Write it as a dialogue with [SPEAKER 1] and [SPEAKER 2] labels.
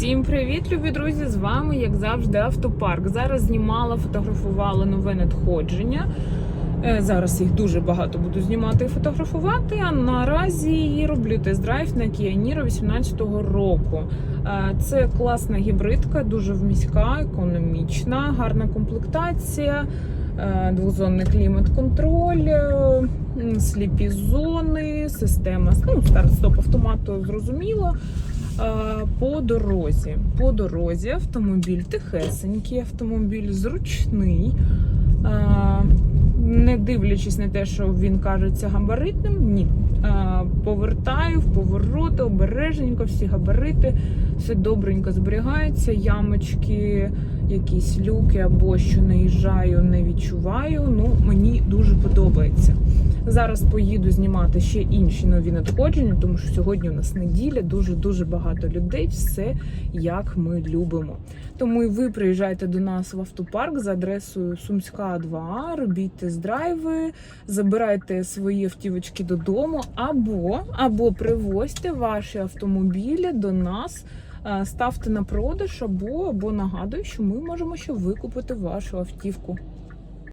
[SPEAKER 1] Всім привіт, любі друзі! З вами, як завжди, автопарк. Зараз знімала, фотографувала нове надходження. Е, Зараз їх дуже багато буду знімати і фотографувати. А наразі роблю тест-драйв на Kia Niro 18-го року. Е, Це класна гібридка, дуже вміська, економічна, гарна комплектація, е, двозонний клімат-контроль, сліпі зони, система ну, старт-стоп автомату зрозуміло. Е, По дорозі. По дорозі автомобіль тихесенький, автомобіль зручний. Е, Не дивлячись на те, що він кажеться габаритним, ні. Е, Повертаю в повороти, обережненько, всі габарити, все добренько зберігається, ямочки, якісь люки або що наїжджаю, не відчуваю. Ну, мені дуже подобається. Зараз поїду знімати ще інші нові надходження, тому що сьогодні у нас неділя, дуже дуже багато людей. Все як ми любимо. Тому і ви приїжджайте до нас в автопарк за адресою Сумська 2, робіть тест-драйви, забирайте свої автівочки додому, або, або привозьте ваші автомобілі до нас. е, Ставте на продаж або, або нагадую, що ми можемо ще викупити вашу автівку.